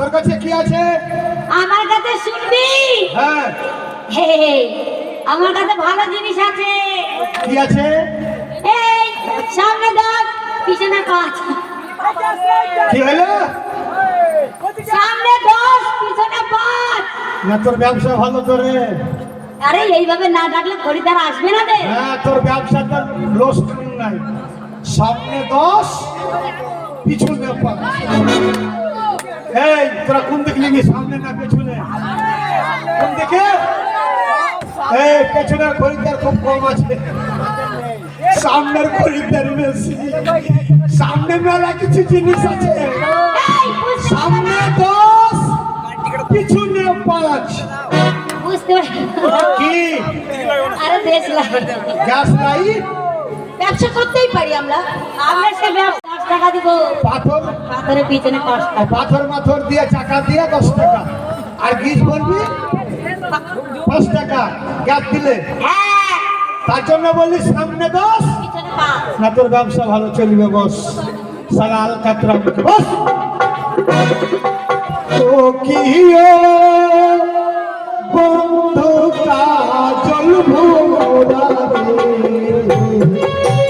তোর কাছে কি আছে? আমার কাছে শুনবি? হ্যাঁ। হে আমার কাছে ভালো জিনিস আছে। কি আছে? এই সামনে দশ পিছনে পাঁচ কি হলো? সামনে দশ পিছনে পাঁচ না তোর ব্যবসা ভালো তোরে আরে এইভাবে না ডাকলে খরিদার আসবে না রে। হ্যাঁ তোর ব্যবসাটা লস নাই। সামনে দশ পিছনে পাঁচ এই তোরা কোন দিকে নিবি সামনে না পেছনে? কোন দিকে? এই পেছনের খরিদ্দার খুব কম আছে। সামনের খরিদ্দার বেশি সামনে মেলা কিছু জিনিস আছে। সামনে দশ পিছনে পাঁচ। বুঝতে। কি? আরে দেশ লাইট ব্যবসা করতেই পারি আমরা। আমরা সে ব্যবসা টাকা দিব। পাথর? পাথরের পিছনে পাঁচ টাকা। পাথর মাথর দিয়ে চাকা দিয়ে দশ টাকা। আর গিজ বলবি? পাঁচ টাকা। গ্যাস দিলে। হ্যাঁ তার জন্য বললি সামনে দশ। না তোর ব্যবসা ভালো চলবে বস। সারা আল কাতরা বস। তো কি বন্ধু কাজল ভোরা আসি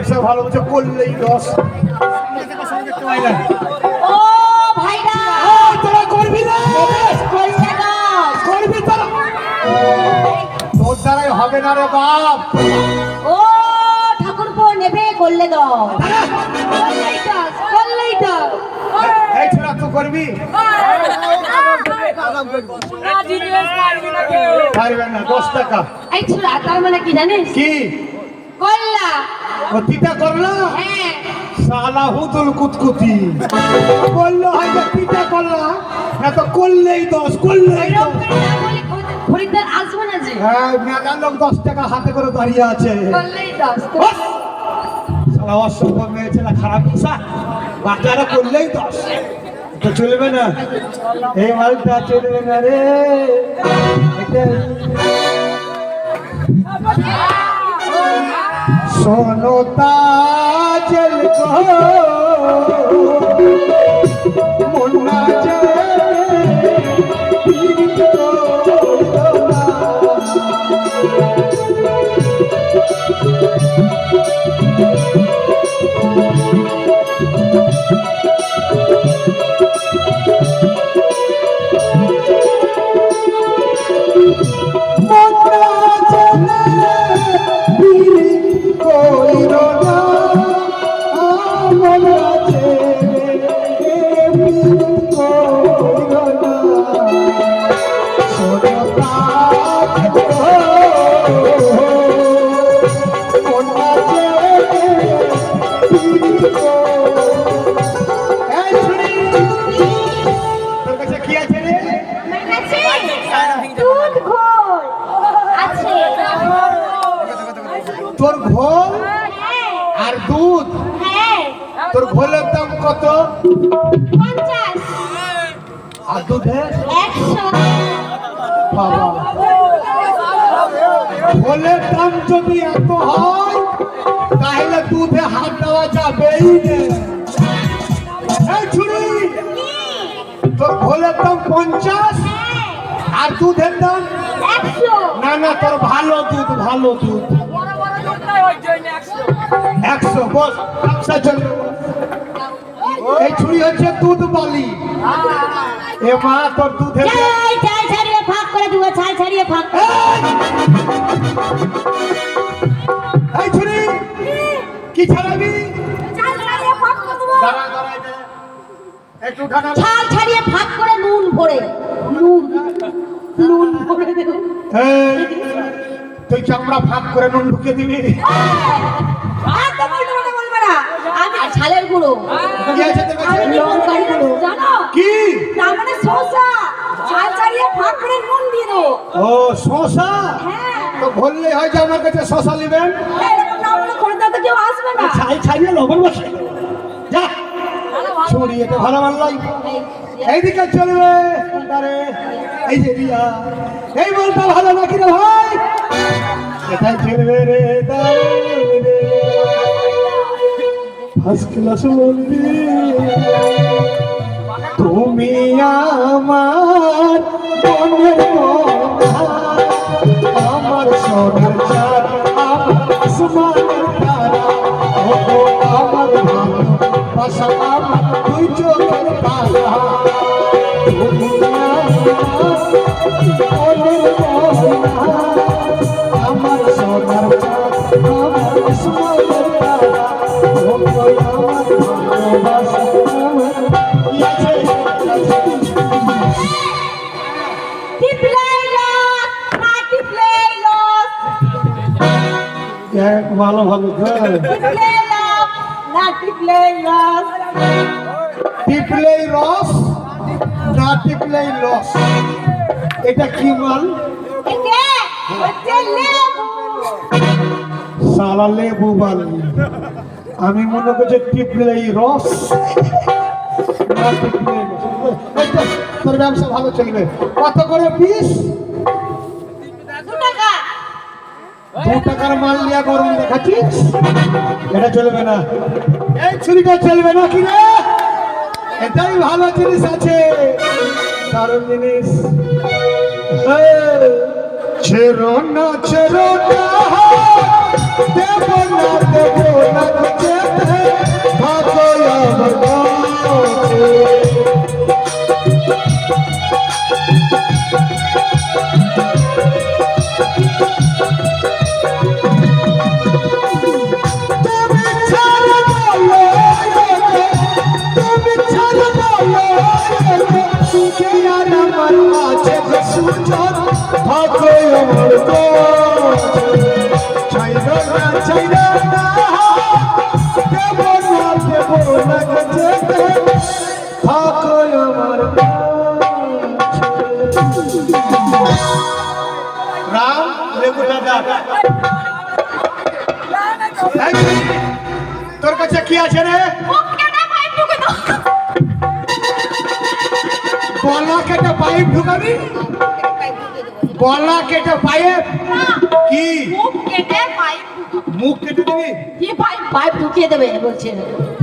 ব্যবসা ভালো হচ্ছে করলেই লস তোরা দ্বারাই হবে না রে বাপ। ও ঠাকুরপো নেবে করলে দাও। গোল্লাইটাস গোল্লাইটাস এই ছোড়া তুই করবি? পারবে না দশ টাকা। এই ছোড়া তার মানে কি জানিস? কি? কল্লা ও তিতা করল? হ্যাঁ। সালা কুতকুতি। বলল হয়তো পিতা করলা। না তো করলেই দশ করলেই খরিদ্দার আসবে না যে। হ্যাঁ মেলা লোক দশ টাকা হাতে করে দাঁড়িয়ে আছে। অসভ্য মেয়ে ছেলে খারাপ বাচ্চারা করলেই দশ তো চলবে না। এই মালটা চলবে না রে। এটা- শোনো তাজল গো। পঞ্চাশ। আর দুধের একশো। বাবা। ঘোলের দাম যদি এত হয় তাহলে দুধে হাত দেওয়া যাবেই না। এই ছুরি। তোর ঘোলের দাম পঞ্চাশ আর দুধের দাম? না না তোর ভালো দুধ ভালো দুধ। একশো। বস ব্যবসা চলবে এই ছুরি হচ্ছে দুধ বালি। এ মা তোর দুধের ছাড়িয়ে ফাঁক করে দিব ছাই ছাড়িয়ে ফাঁক এই! ছুরি কি ছাড়াবি ছাই ছাড়িয়ে ফাঁক করে দিব। দাঁড়া দাঁড়া একটু উঠানা। ছাল ছাড়িয়ে ফাঁক করে নুন ভরে নুন নুন ভরে দেব। তুই চামড়া ফাঁক করে নুন ঢুকে দিবি। লঙ্কার গুঁড়ো। জানো? কি? তার মানে শসা। ঝাল ছাড়িয়ে করে নুন দিয়ে দেবো। ও শশা হ্যাঁ। তো বললে হয় যে আমার কাছে শশা নেবেন? কেউ আসবে না। ছাই ছাড়িয়ে লবণ বসে। যা। তো ভালো। মানলাই। এইদিকে চলবে এই যে রিয়া। এই বলটা ভালো নাকি রে ভাই? এটাই চলবে রে দাঁড়ে ফার্স্ট ক্লাস বলবি তুমি আমার মনের মনা, আমার সোনার চাঁদ আমার আসমানের তারা আমার মনের ভালো ভালো রস, না টিপলেই লস। এটা কি লেবু সালা লেবু বাল। আমি মনে করছি টিপলেই রস টিপলেই রস। তোর ব্যবসা ভালো চলবে। কত করে পিস? দু টাকার মাল নিয়ে গরম দেখাচ্ছিস? এটা চলবে না। এই ছুরিটা চলবে না কি রে? এটাই ভালো জিনিস আছে। দারুণ জিনিস। ছেড়ো না ছেড়ো না। দেব না দেব না। রাম লেবু দাদা। এই, তোর কাছে কি আছে রে? গলা কেটে পাইপ ঢুকাবি। গলা কেটে পাইপ কি? মুখ কেটে পাইপ মুখ কেটে দিবি? কি পাইপ পাইপ ঢুকিয়ে দেবে বলছে।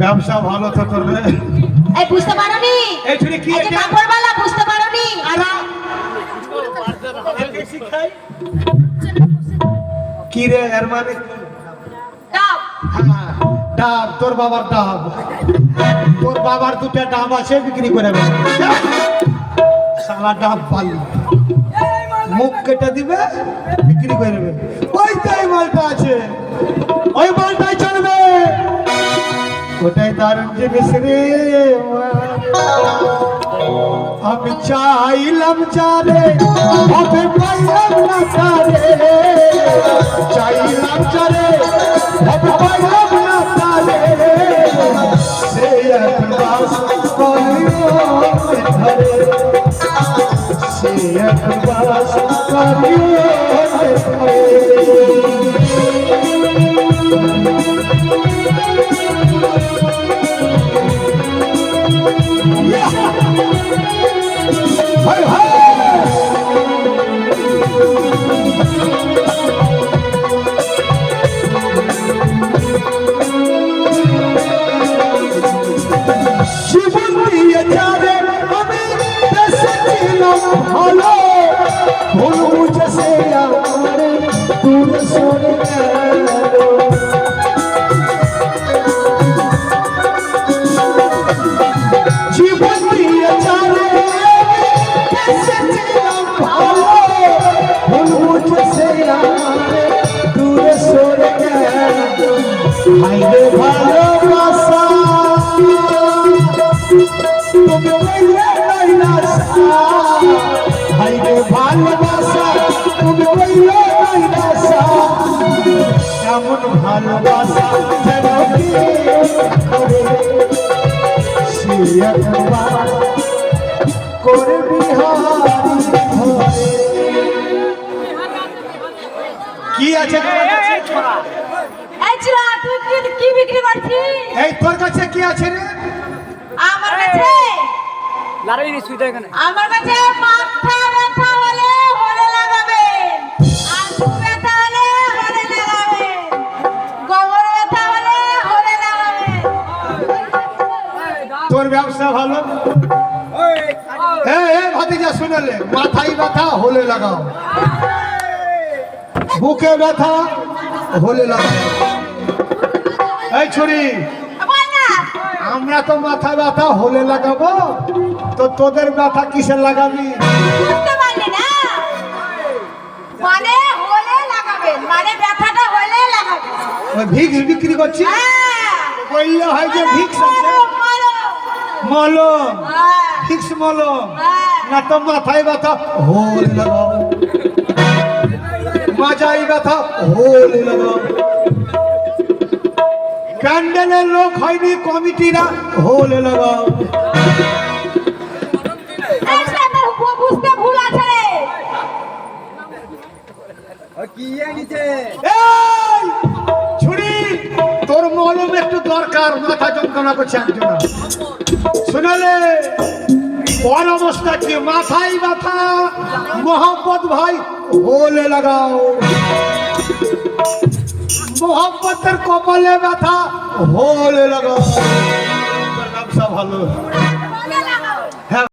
ব্যবসা ভালো তো তোর রে এই বুঝতে পারোনি? এই ছুরি কি এই কাপড়ওয়ালা বুঝতে পারোনি? আরা কি রে এর মানে কি? ডাব। হ্যাঁ, ডাব তোর বাবার ডাব। তোর বাবার দুটা ডাব আছে বিক্রি করে সারা ডাব পালি। মুখ কেটে দিবে, বিক্রি করে দেবে ওই তো এই মালটা আছে। ওই মালটাই চলবে। ওটাই দারুণ জিনিস রে। আমি চাইলাম চারে হবে পাইলাম না চারে চাইলাম চারে হবে পাইলাম না চারে সে এক বাস করিও ধরে সে এক এমন ভালোবাসা যেন কি করে সে এই তোর কাছে কি আছে রে? আমার কাছে? লাড়াই নি সুইটা এখানে। আমার কাছে মাথা ব্যথা হলে হলে লাগাবেন আলু ব্যথা হলে হলে লাগাবেন গোবর ব্যথা হলে হলে লাগাবেন তোর ব্যবসা ভালো? এ এ ভাতিজা শুনলে মাথায় ব্যথা হলে লাগাও। বুকে ব্যথা হলে লাগাও। এই ছুরি আমরা তো মাথা ব্যথা হলে লাগাবো? তো তোদের ব্যথা কিসে লাগাবি? বুঝতে পারলি না? মানে হলে লাগাবেন মানে ব্যথাটা হলে লাগাবেন ওই ভিক্স বিক্রি করছি হ্যাঁ। বললে হয় যে ভিক্স আছে। মলম হ্যাঁ, ভিক্স মলম। হ্যাঁ। না তো মাথায় ব্যথা হোল লাগাও মাজাই ব্যথা হোল লাগাও প্যান্ডেলের লোক হয়নি, কমিটিরা হোল এই, ছুরি, তোর একটু দরকার, মাথা শুনালে অবস্থা ভাই, হোলে লাগাও মোহাম্মদের কপালে ব্যথা। হলে লাগা ভালো। হ্যাঁ।